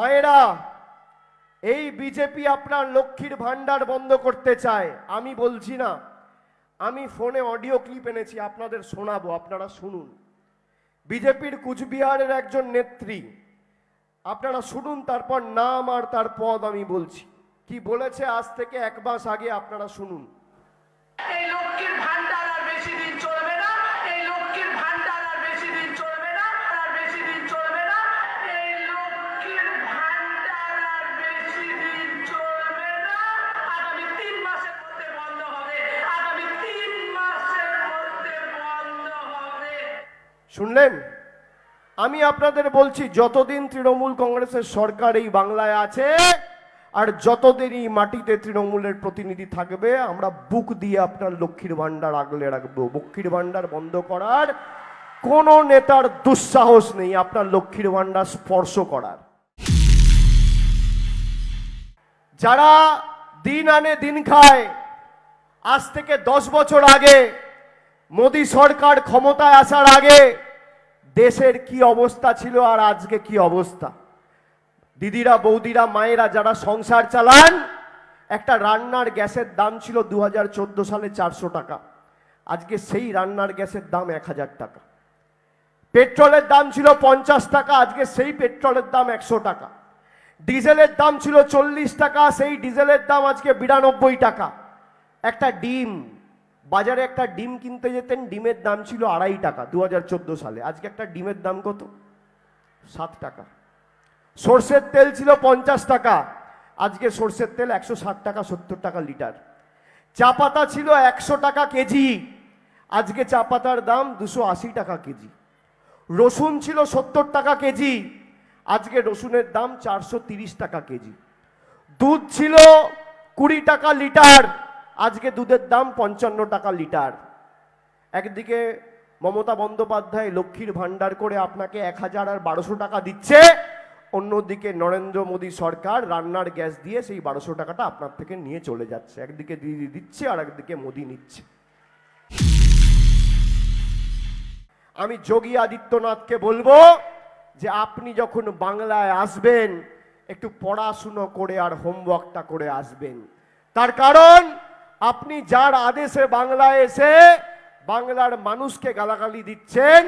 মায়েরা, এই বিজেপি আপনার লক্ষ্মীর ভান্ডার বন্ধ করতে চায়, আমি বলছি না। আমি ফোনে অডিও ক্লিপ এনেছি, আপনাদের শোনাবো, আপনারা শুনুন। বিজেপির কুচবিহারের একজন নেত্রী, আপনারা শুনুন তারপর নাম আর তার পদ আমি বলছি। কি বলেছে, আজ থেকে এক মাস আগে আপনারা শুনুন। এই লক্ষ্মীর শুনলেন? আমি আপনাদের বলছি, যতদিন তৃণমূল কংগ্রেসের সরকার এই বাংলায় আছে, আর যতদিন এই মাটিতে তৃণমূলের প্রতিনিধি থাকবে, আমরা বুক দিয়ে আপনার লক্ষ্মীর ভাণ্ডার আগলে রাখব। লক্ষ্মীর ভাণ্ডার বন্ধ করার কোনো নেতার দুঃসাহস নেই, আপনার লক্ষ্মীর ভাণ্ডার স্পর্শ করার। যারা দিন আনে দিন খায়, আজ থেকে দশ বছর আগে মোদী সরকার ক্ষমতায় আসার আগে দেশের কি অবস্থা ছিল আর আজকে কি অবস্থা? দিদিরা, বৌদিরা, মায়েরা যারা সংসার চালান, একটা রান্নার গ্যাসের দাম ছিল দু হাজার চোদ্দ সালে চারশো টাকা। আজকে সেই রান্নার গ্যাসের দাম এক হাজার টাকা। পেট্রোলের দাম ছিল পঞ্চাশ টাকা, আজকে সেই পেট্রোলের দাম একশো টাকা। ডিজেলের দাম ছিল চল্লিশ টাকা, সেই ডিজেলের দাম আজকে বিরানব্বই টাকা। একটা ডিম বাজারে একটা ডিম কিনতে যেতেন, ডিমের দাম ছিল আড়াই টাকা দু হাজার চোদ্দ সালে। আজকে একটা ডিমের দাম কত? সাত টাকা। সর্ষের তেল ছিল পঞ্চাশ টাকা, আজকে সর্ষের তেল একশো ষাট টাকা, সত্তর টাকা লিটার। চা পাতা ছিল একশো টাকা কেজি, আজকে চা পাতার দাম দুশো আশি টাকা কেজি। রসুন ছিল সত্তর টাকা কেজি, আজকে রসুনের দাম চারশো তিরিশ টাকা কেজি। দুধ ছিল কুড়ি টাকা লিটার আজকে দুধের দাম পঞ্চান্ন টাকা লিটার। একদিকে মমতা বন্দ্যোপাধ্যায় লক্ষ্মীর ভাণ্ডার করে আপনাকে এক হাজার আর বারোশো টাকা দিচ্ছে, অন্যদিকে নরেন্দ্র মোদী সরকার রান্নার গ্যাস দিয়ে সেই বারোশো টাকাটা আপনার থেকে নিয়ে চলে যাচ্ছে। একদিকে দিদি দিচ্ছে আর একদিকে মোদী নিচ্ছে। আমি যোগী আদিত্যনাথকে বলব যে আপনি যখন বাংলায় আসবেন, একটু পড়াশুনো করে আর হোমওয়ার্কটা করে আসবেন। তার কারণ আপনি যার আদেশে বাংলায় এসে বাংলার মানুষকে গালাগালি দিচ্ছেন,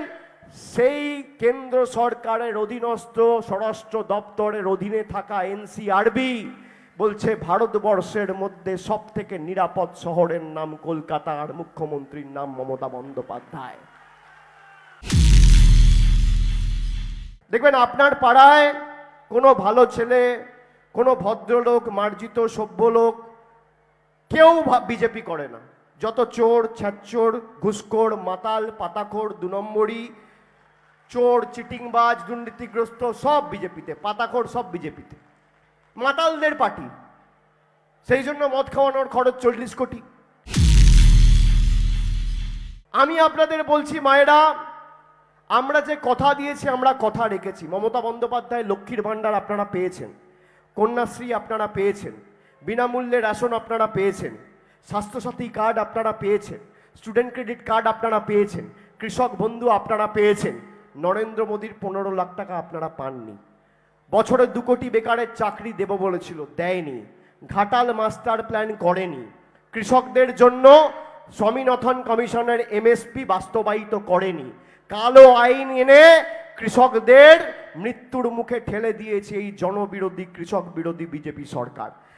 সেই কেন্দ্র সরকারের অধীনস্থ স্বরাষ্ট্র দপ্তরের অধীনে থাকা এনসিআরবি বলছে, ভারতবর্ষের মধ্যে সব থেকে নিরাপদ শহরের নাম কলকাতা আর মুখ্যমন্ত্রীর নাম মমতা বন্দ্যোপাধ্যায়। দেখবেন, আপনার পাড়ায় কোনো ভালো ছেলে, কোনো ভদ্রলোক, মার্জিত সভ্য লোক কেউ বিজেপি করে না। যত চোর ছ্যাচোর ঘুষখোর, মাতাল, পাতাখোর দু নম্বরই চোর, চিটিংবাজ, দুর্নীতিগ্রস্ত সব বিজেপিতে, পাতাখোর সব বিজেপিতে। মাতালদের পার্টি। সেই জন্য মদ খাওয়ানোর খরচ চল্লিশ কোটি। আমি আপনাদের বলছি, মায়েরা, আমরা যে কথা দিয়েছি, আমরা কথা রেখেছি। মমতা বন্দ্যোপাধ্যায়, লক্ষ্মীর ভাণ্ডার আপনারা পেয়েছেন। কন্যাশ্রী আপনারা পেয়েছেন। বিনামূল্যে রেশন আপনারা পেয়েছেন। স্বাস্থ্যসাথী কার্ড আপনারা পেয়েছেন। স্টুডেন্ট ক্রেডিট কার্ড আপনারা পেয়েছেন। কৃষক বন্ধু আপনারা পেয়েছেন। নরেন্দ্র মোদীর পনেরো লাখ টাকা আপনারা পাননি। বছরে দু কোটি বেকারের চাকরি দেব বলেছিল, দেয়নি। ঘাটাল মাস্টার প্ল্যান করেনি। কৃষকদের জন্য স্বামীনাথন কমিশনের এমএসপি বাস্তবায়িত করেনি। কালো আইন এনে কৃষকদের মৃত্যুর মুখে ঠেলে দিয়েছে এই জনবিরোধী, কৃষক বিরোধী বিজেপি সরকার।